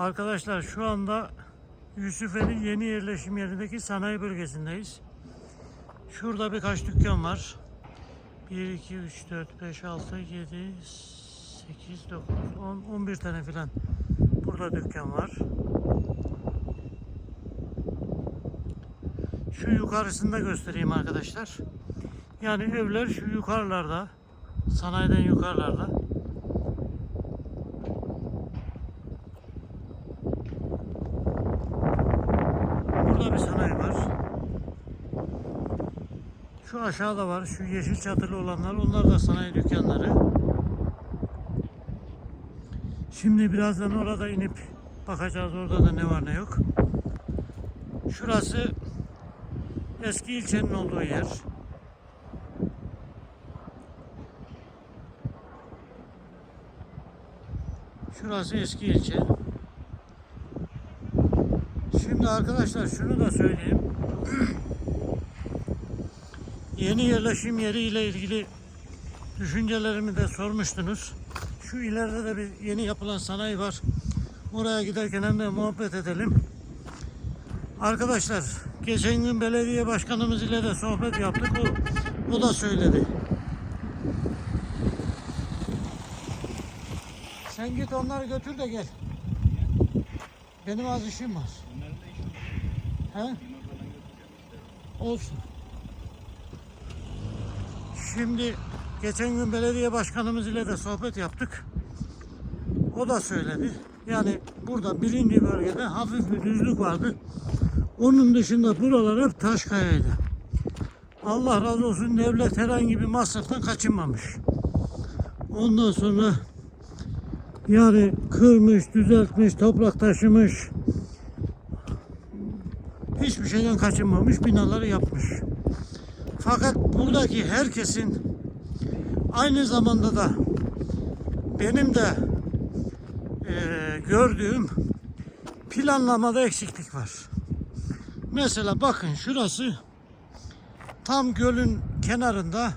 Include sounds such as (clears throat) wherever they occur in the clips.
Arkadaşlar şu anda Yusufeli yeni yerleşim yerindeki sanayi bölgesindeyiz. Şurada birkaç dükkan var. 1, 2, 3, 4, 5, 6, 7, 8, 9, 10, 11 tane filan burada dükkan var. Şu yukarısını da göstereyim arkadaşlar. Yani evler şu yukarılarda. Sanayiden yukarılarda. Burada bir sanayi var. Aşağıda var. Şu yeşil çatılı olanlar. Onlar da sanayi dükkanları. Şimdi birazdan orada inip bakacağız orada da ne var ne yok. Şurası eski ilçenin olduğu yer. Şurası eski ilçe. Şimdi arkadaşlar şunu da söyleyeyim. (clears throat) Yeni yerleşim yeri ile ilgili düşüncelerimi de sormuştunuz. Şu ileride de bir yeni yapılan sanayi var. Oraya giderken hem de muhabbet edelim. Arkadaşlar geçen gün belediye başkanımız ile de sohbet yaptık. O, o da söyledi. Sen git onları götür de gel. Benim az işim var. He? Olsun. Şimdi geçen gün belediye başkanımız ile de sohbet yaptık. O da söyledi. Yani burada birinci bölgede hafif bir düzlük vardı. Onun dışında buralar hep taş kayaydı. Allah razı olsun devlet herhangi bir masraftan kaçınmamış. Ondan sonra yani kırmış, düzeltmiş, toprak taşımış. Hiçbir şeyden kaçınmamış, binaları yapmış. Fakat buradaki herkesin aynı zamanda da benim de eee, gördüğüm planlamada eksiklik var. Mesela bakın şurası tam gölün kenarında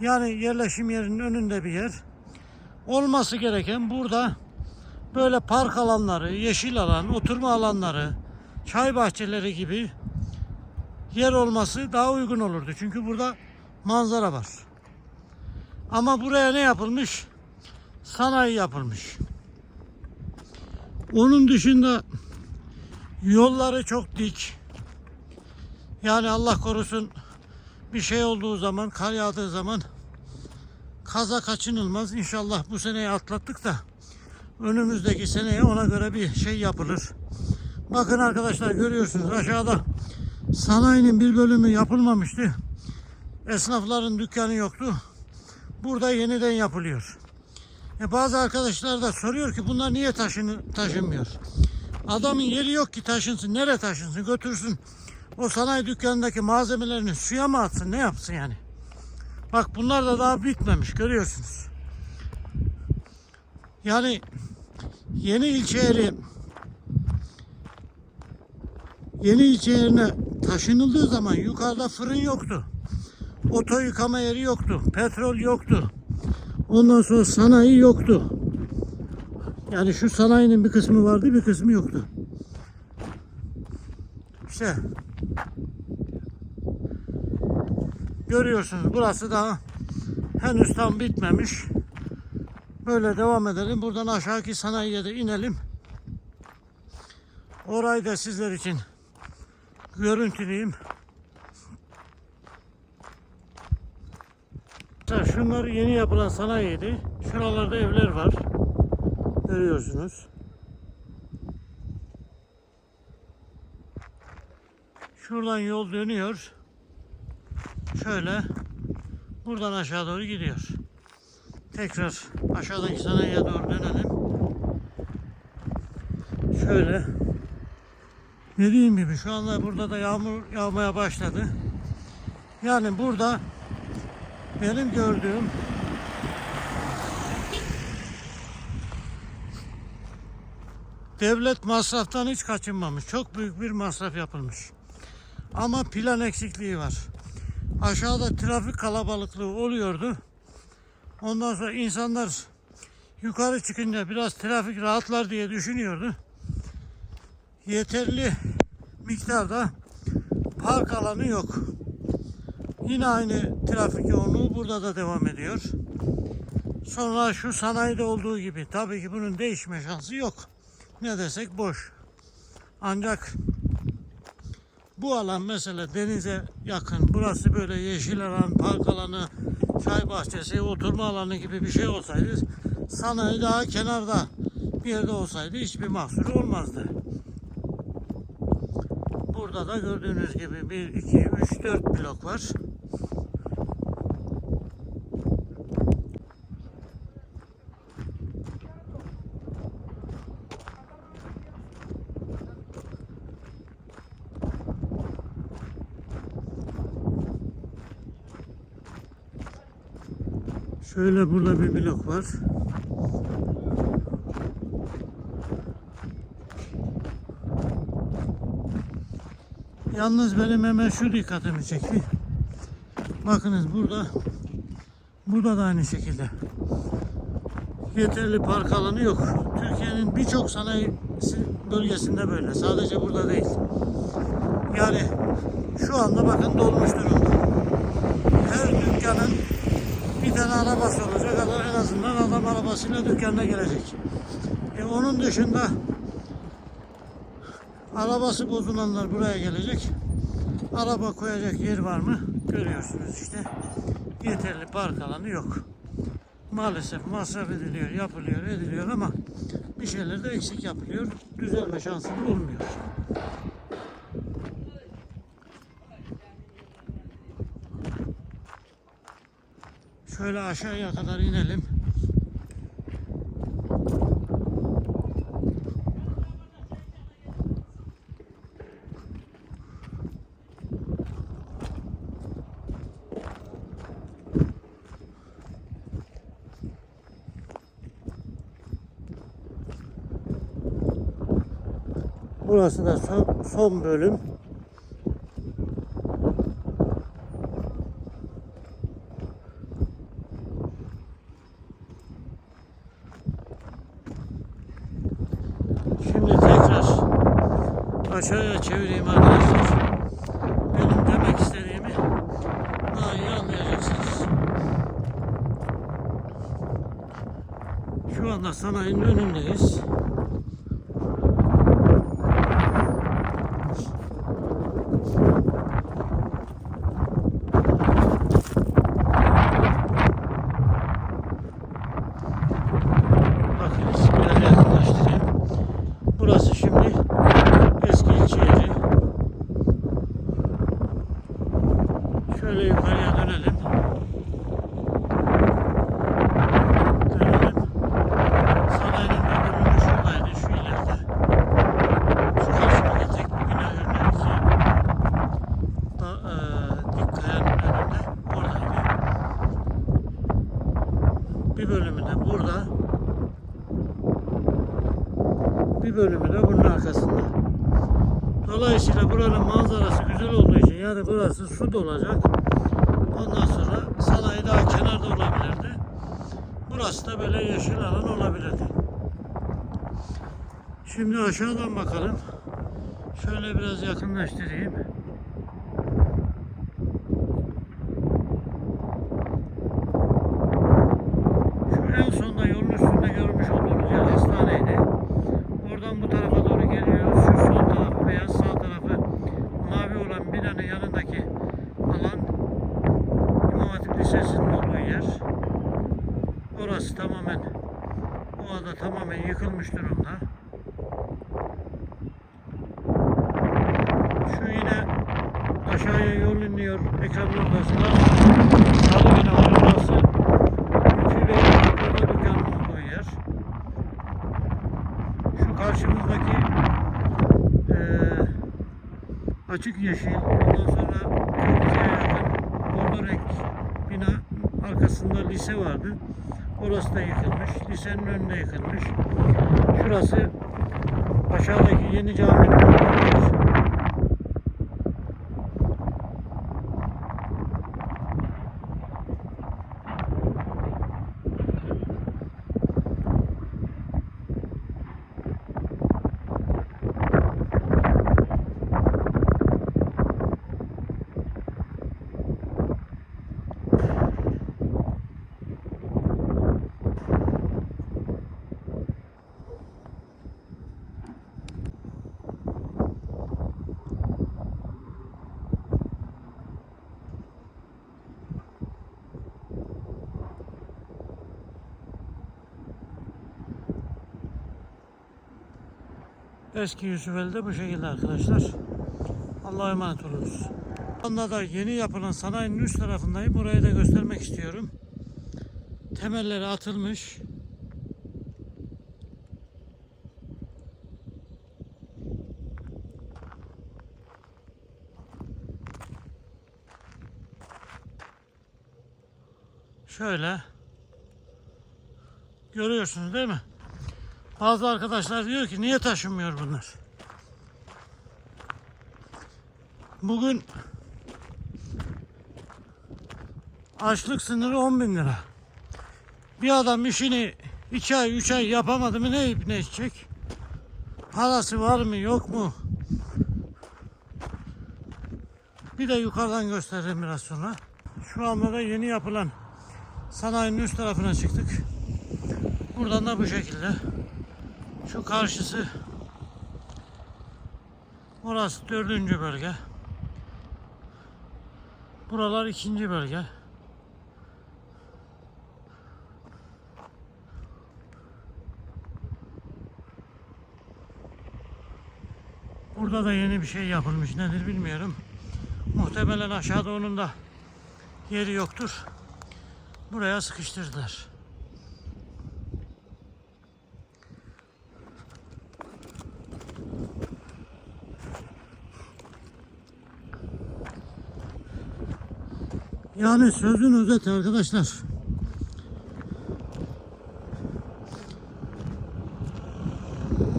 yani yerleşim yerinin önünde bir yer. Olması gereken burada böyle park alanları, yeşil alan, oturma alanları, çay bahçeleri gibi yer olması daha uygun olurdu. Çünkü burada manzara var. Ama buraya ne yapılmış? Sanayi yapılmış. Onun dışında yolları çok dik. Yani Allah korusun bir şey olduğu zaman, kar yağdığı zaman kaza kaçınılmaz. İnşallah bu seneyi atlattık da önümüzdeki seneye ona göre bir şey yapılır. Bakın arkadaşlar görüyorsunuz aşağıda sanayinin bir bölümü yapılmamıştı. Esnafların dükkanı yoktu. Burada yeniden yapılıyor. E bazı arkadaşlar da soruyor ki bunlar niye taşını, taşınmıyor? Adamın yeri yok ki taşınsın. Nereye taşınsın? Götürsün. O sanayi dükkanındaki malzemelerini suya mı atsın? Ne yapsın yani? Bak bunlar da daha bitmemiş. Görüyorsunuz. Yani yeni ilçe yeri yeni ilçe yerine taşınıldığı zaman yukarıda fırın yoktu. Oto yıkama yeri yoktu. Petrol yoktu. Ondan sonra sanayi yoktu. Yani şu sanayinin bir kısmı vardı bir kısmı yoktu. İşte görüyorsunuz burası daha henüz tam bitmemiş. Böyle devam edelim. Buradan aşağıki sanayiye de inelim. Orayı da sizler için görüntüleyeyim. Mesela Şunlar yeni yapılan sanayiydi. Şuralarda evler var. Görüyorsunuz. Şuradan yol dönüyor. Şöyle buradan aşağı doğru gidiyor. Tekrar aşağıdaki sanayiye doğru dönelim. Şöyle dediğim gibi şu anda burada da yağmur yağmaya başladı. Yani burada benim gördüğüm devlet masraftan hiç kaçınmamış. Çok büyük bir masraf yapılmış. Ama plan eksikliği var. Aşağıda trafik kalabalıklığı oluyordu. Ondan sonra insanlar yukarı çıkınca biraz trafik rahatlar diye düşünüyordu. Yeterli miktarda park alanı yok. Yine aynı trafik yoğunluğu burada da devam ediyor. Sonra şu sanayide olduğu gibi tabii ki bunun değişme şansı yok. Ne desek boş. Ancak bu alan mesela denize yakın. Burası böyle yeşil alan, park alanı, çay bahçesi, oturma alanı gibi bir şey olsaydı sanayi daha kenarda bir yerde olsaydı hiçbir mahsur olmazdı. Burada da gördüğünüz gibi 1, 2, 3, 4 blok var. Şöyle burada bir blok var. Yalnız benim hemen şu dikkatimi çekti. Bakınız burada burada da aynı şekilde. Yeterli park alanı yok. Türkiye'nin birçok sanayi bölgesinde böyle. Sadece burada değil. Yani şu anda bakın dolmuş durumda. Her dükkanın bir tane arabası olacak. En azından adam arabasıyla dükkanına gelecek. E onun dışında arabası bozulanlar buraya gelecek. Araba koyacak yer var mı? Görüyorsunuz işte. Yeterli park alanı yok. Maalesef masraf ediliyor, yapılıyor, ediliyor ama bir şeyler de eksik yapılıyor. Düzelme şansı olmuyor. Şöyle aşağıya kadar inelim. Burası da son, son bölüm. Şimdi tekrar aşağıya çevireyim arkadaşlar. Benim demek istediğimi daha iyi anlayacaksınız. Şu anda sanayinin önündeyiz. Bakın biraz yakınlaştırayım. Burası şimdi eski ilçe yeri. Şöyle yukarıya dönelim. Dönelim. Sanayinin bir bölümü şuradaydı, şu ileride. Şu karşımdaki tek bir bina örneği da, eee, dik kayanın önünde oradaydı. Bir bölümü de burada. Bir bölümü de bunun arkasında. Dolayısıyla buranın manzarası güzel yani burası su dolacak. Ondan sonra sanayi daha kenarda olabilirdi. Burası da böyle yeşil alan olabilirdi. Şimdi aşağıdan bakalım. Şöyle biraz yakınlaştırayım. Lisesi'nin olduğu yer. Orası tamamen o ada tamamen yıkılmış durumda. Şu yine aşağıya yol iniyor. Ekranın ortasında. Sarı bina var orası. Bey'in burada dükkanın olduğu yer. Şu karşımızdaki eee, açık yeşil, lise vardı. Orası da yıkılmış. Lisenin önünde yıkılmış. Şurası aşağıdaki yeni caminin Eski Yusufeli'de bu şekilde arkadaşlar. Allah'a emanet oluruz. Anda da yeni yapılan sanayinin üst tarafındayım. Burayı da göstermek istiyorum. Temelleri atılmış. Şöyle. Görüyorsunuz değil mi? Bazı arkadaşlar diyor ki niye taşınmıyor bunlar? Bugün açlık sınırı 10 bin lira. Bir adam işini 2 ay 3 ay yapamadı mı ne yiyip ne içecek? Parası var mı yok mu? Bir de yukarıdan göstereyim biraz sonra. Şu anda da yeni yapılan sanayinin üst tarafına çıktık. Buradan da bu şekilde. Şu karşısı Orası dördüncü bölge. Buralar ikinci bölge. Burada da yeni bir şey yapılmış. Nedir bilmiyorum. Muhtemelen aşağıda onun da yeri yoktur. Buraya sıkıştırdılar. Yani sözün özeti arkadaşlar.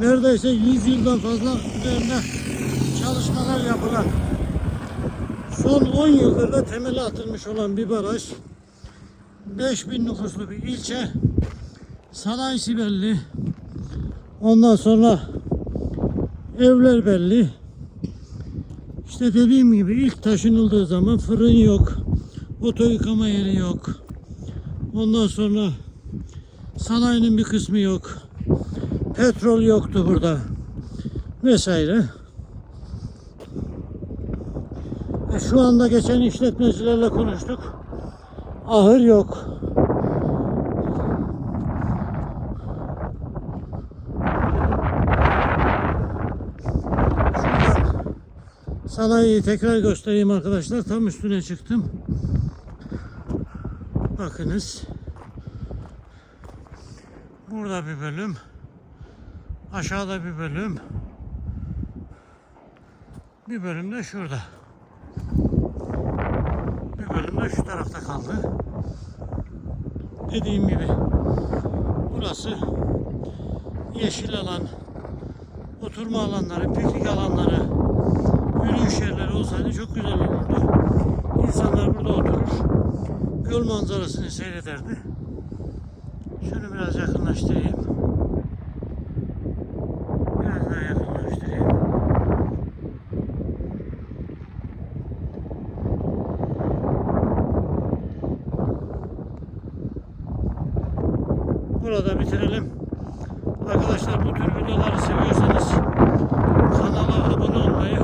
Neredeyse 100 yıldan fazla üzerinde çalışmalar yapılan son 10 yıldır da temeli atılmış olan bir baraj 5000 nüfuslu bir ilçe sanayisi belli ondan sonra evler belli işte dediğim gibi ilk taşınıldığı zaman fırın yok oto yıkama yeri yok. Ondan sonra sanayinin bir kısmı yok. Petrol yoktu burada. Vesaire. E şu anda geçen işletmecilerle konuştuk. Ahır yok. Sanayiyi tekrar göstereyim arkadaşlar. Tam üstüne çıktım bakınız burada bir bölüm Aşağıda bir bölüm. Bir bölüm de şurada. Bir bölüm de şu tarafta kaldı. Dediğim gibi burası yeşil alan, oturma alanları, piknik alanları, yürüyüş yerleri olsaydı çok güzel olurdu. İnsanlar burada oturur, göl manzarasını seyrederdi. Şunu biraz yakınlaştırayım. Biraz daha yakınlaştırayım. Burada bitirelim. Arkadaşlar bu tür videoları seviyorsanız kanala abone olmayı,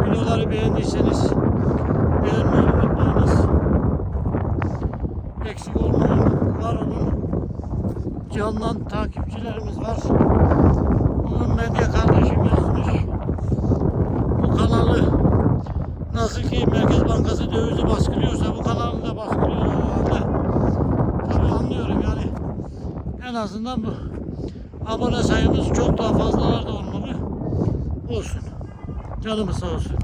videoları beğendiyseniz beğenmeyi unutmayınız. Eksik olmayın, var olun. Candan takipçilerimiz var. Bugün medya kardeşim yazmış. Bu kanalı nasıl ki Merkez Bankası dövizi baskılıyorsa bu kanalı da baskılıyor herhalde. Tabii anlıyorum yani. En azından bu abone sayımız çok daha fazlalarda olmalı. Olsun. Canımız sağ olsun.